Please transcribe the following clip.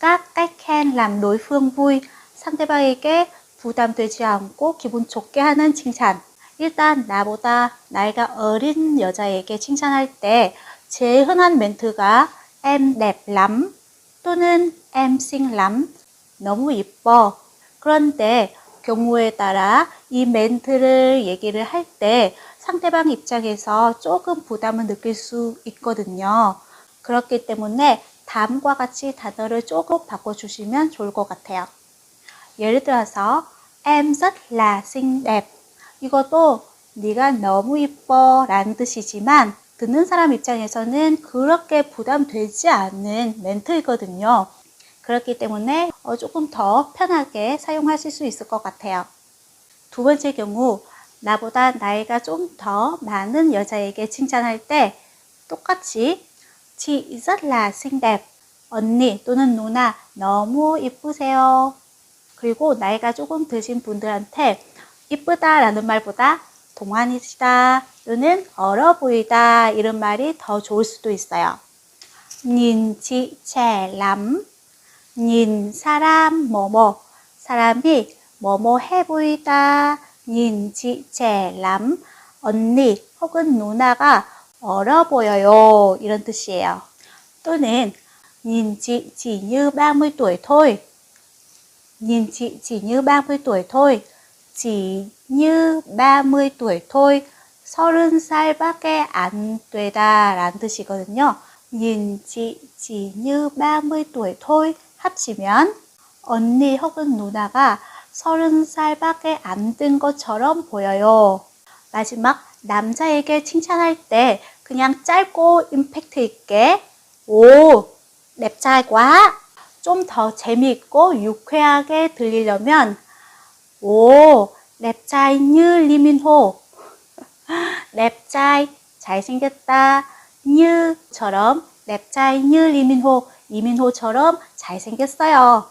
các cách khen làm đối phương vui. 상대방에게 부담되지 않고 기분 좋게 하는 칭찬. 일단 나보다 나이가 어린 여자에게 칭찬할 때 제일 흔한 멘트가 em đẹp 또는 em xinh 너무 이뻐. 그런데 경우에 따라 이 멘트를 얘기를 할 때 상대방 입장에서 조금 부담을 느낄 수 있거든요. 그렇기 때문에 다음과 같이 단어를 조금 바꿔주시면 좋을 것 같아요. 예를 들어서 em rất là xinh đẹp 이것도 네가 너무 이뻐 라는 뜻이지만 듣는 사람 입장에서는 그렇게 부담되지 않는 멘트이거든요. 그렇기 때문에 어, 조금 더 편하게 사용하실 수 있을 것 같아요. 두 번째 경우 나보다 나이가 좀 더 많은 여자에게 칭찬할 때 똑같이 chị rất là xinh đẹp 언니 또는 누나 너무 이쁘세요. 그리고 나이가 조금 드신 분들한테 이쁘다 라는 말보다 동안이시다 또는 어려 보이다 이런 말이 더 좋을 수도 있어요. nhìn nhìn 사람 뭐뭐 사람이 뭐뭐 해 보이다. nhìn. 언니 혹은 누나가 어려 보여요 이런 뜻이에요. 또는 nhìn chị chỉ như 30 tuổi thôi. nhìn chị chỉ như 30 tuổi thôi. chỉ như 30 tuổi thôi. 30살밖에 안 되다 라는 뜻이거든요. nhìn chị chỉ như 30 tuổi thôi 합치면 언니 혹은 누나가 30살밖에 안 된 것처럼 보여요. 마지막 남자에게 칭찬할 때 그냥 짧고 임팩트 있게 오, quá. 좀더 재미있고 유쾌하게 들리려면 오, Lee Min-ho. đẹp trai 잘생겼다. như 처럼 đẹp trai như Lee Min-ho. 이민호처럼 잘생겼어요.